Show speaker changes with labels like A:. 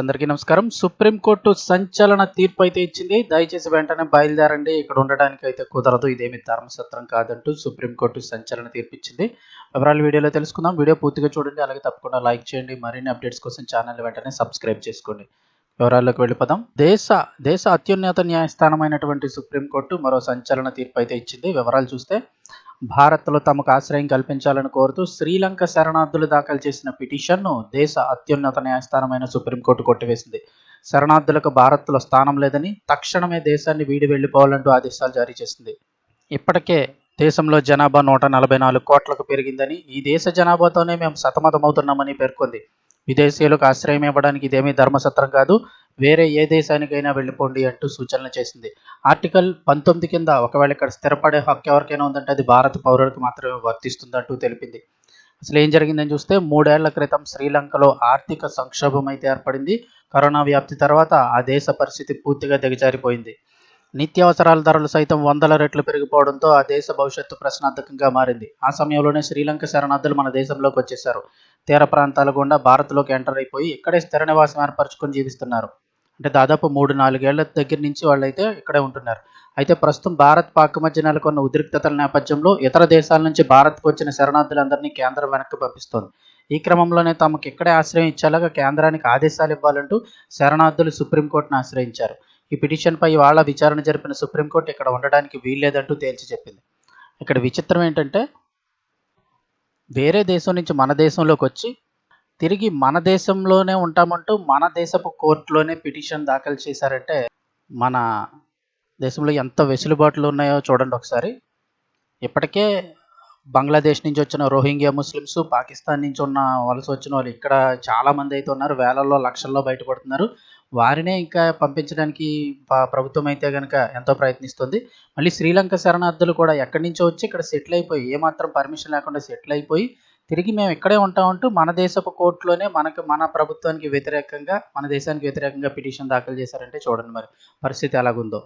A: అందరికీ నమస్కారం. సుప్రీంకోర్టు సంచలన తీర్పు అయితే ఇచ్చింది. దయచేసి వెంటనే బయలుదేరండి. ఇక్కడ ఉండడానికి అయితే కుదరదు. ఇదేమి ధర్మసత్రం కాదంటూ సుప్రీంకోర్టు సంచలన తీర్పు ఇచ్చింది. వివరాలు వీడియోలో తెలుసుకుందాం. వీడియో పూర్తిగా చూడండి. అలాగే తప్పకుండా లైక్ చేయండి. మరిన్ని అప్డేట్స్ కోసం ఛానల్ వెంటనే సబ్స్క్రైబ్ చేసుకోండి. వివరాల్లోకి వెళ్ళిపోదాం. దేశ దేశ అత్యున్నత న్యాయస్థానమైనటువంటి సుప్రీంకోర్టు మరో సంచలన తీర్పు అయితే ఇచ్చింది. వివరాలు చూస్తే భారత్లో తమకు ఆశ్రయం కల్పించాలని కోరుతూ శ్రీలంక శరణార్థులు దాఖలు చేసిన పిటిషన్ను దేశ అత్యున్నత న్యాయస్థానమైన సుప్రీంకోర్టు కొట్టివేసింది. శరణార్థులకు భారత్లో స్థానం లేదని తక్షణమే దేశాన్ని వీడి వెళ్ళిపోవాలంటూ ఆదేశాలు జారీ చేసింది. ఇప్పటికే దేశంలో జనాభా నూట నలభై నాలుగు కోట్లకు పెరిగిందని ఈ దేశ జనాభాతోనే మేము సతమతమవుతున్నామని పేర్కొంది. విదేశీయులకు ఆశ్రయం ఇవ్వడానికి ఇదేమీ ధర్మసత్రం కాదు వేరే ఏ దేశానికైనా వెళ్ళిపోండి అంటూ సూచనలు చేసింది. ఆర్టికల్ పంతొమ్మిది కింద ఒకవేళ ఇక్కడ స్థిరపడే హక్కు ఎవరికైనా ఉందంటే అది భారత పౌరులకు మాత్రమే వర్తిస్తుందంటూ తెలిపింది. అసలు ఏం జరిగిందని చూస్తే మూడేళ్ళ క్రితం శ్రీలంకలో ఆర్థిక సంక్షోభం అయితే ఏర్పడింది. కరోనా వ్యాప్తి తర్వాత ఆ దేశ పరిస్థితి పూర్తిగా దిగజారిపోయింది. నిత్యావసరాల ధరలు సైతం వందల రెట్లు పెరిగిపోవడంతో ఆ దేశ భవిష్యత్తు ప్రశ్నార్థకంగా మారింది. ఆ సమయంలోనే శ్రీలంక శరణార్థులు మన దేశంలోకి వచ్చేశారు. తీర ప్రాంతాల గుండా భారత్లోకి ఎంటర్ అయిపోయి ఇక్కడే స్థిర నివాసం ఏర్పరచుకొని జీవిస్తున్నారు. అంటే దాదాపు మూడు నాలుగేళ్ళ దగ్గర నుంచి వాళ్ళైతే ఇక్కడే ఉంటున్నారు. అయితే ప్రస్తుతం భారత్ పాక్ మధ్య నెలకొన్న ఉద్రిక్తతల నేపథ్యంలో ఇతర దేశాల నుంచి భారత్కు వచ్చిన శరణార్థులందరినీ కేంద్రం వెనక్కి పంపిస్తోంది. ఈ క్రమంలోనే తమకు ఇక్కడే ఆశ్రయం ఇచ్చేలాగా కేంద్రానికి ఆదేశాలు ఇవ్వాలంటూ శరణార్థులు సుప్రీంకోర్టును ఆశ్రయించారు. ఈ పిటిషన్పై ఇవాళ విచారణ జరిపిన సుప్రీంకోర్టు ఇక్కడ ఉండడానికి వీల్లేదంటూ తేల్చి చెప్పింది. ఇక్కడ విచిత్రం ఏంటంటే వేరే దేశం నుంచి మన దేశంలోకి వచ్చి తిరిగి మన దేశంలోనే ఉంటామంటూ మన దేశపు కోర్టులోనే పిటిషన్ దాఖలు చేశారంటే మన దేశంలో ఎంత వెసులుబాట్లు ఉన్నాయో చూడండి ఒకసారి. ఇప్పటికే బంగ్లాదేశ్ నుంచి వచ్చిన రోహింగ్యా ముస్లిమ్స్ పాకిస్తాన్ నుంచి ఉన్న వలస వచ్చిన వాళ్ళు ఇక్కడ చాలామంది అయితే ఉన్నారు. వేలల్లో లక్షల్లో బయటపడుతున్నారు. వారినే ఇంకా పంపించడానికి ప్రభుత్వం అయితే కనుక ఎంతో ప్రయత్నిస్తుంది. మళ్ళీ శ్రీలంక శరణార్థులు కూడా ఎక్కడి నుంచో వచ్చి ఇక్కడ సెటిల్ అయిపోయి ఏమాత్రం పర్మిషన్ లేకుండా సెటిల్ అయిపోయి తిరిగి మేము ఇక్కడే ఉంటామంటూ మన దేశపు కోర్టులోనే మనకు మన ప్రభుత్వానికి వ్యతిరేకంగా మన దేశానికి వ్యతిరేకంగా పిటిషన్ దాఖలు చేశారంటే చూడండి మరి పరిస్థితి ఎలాగుందో.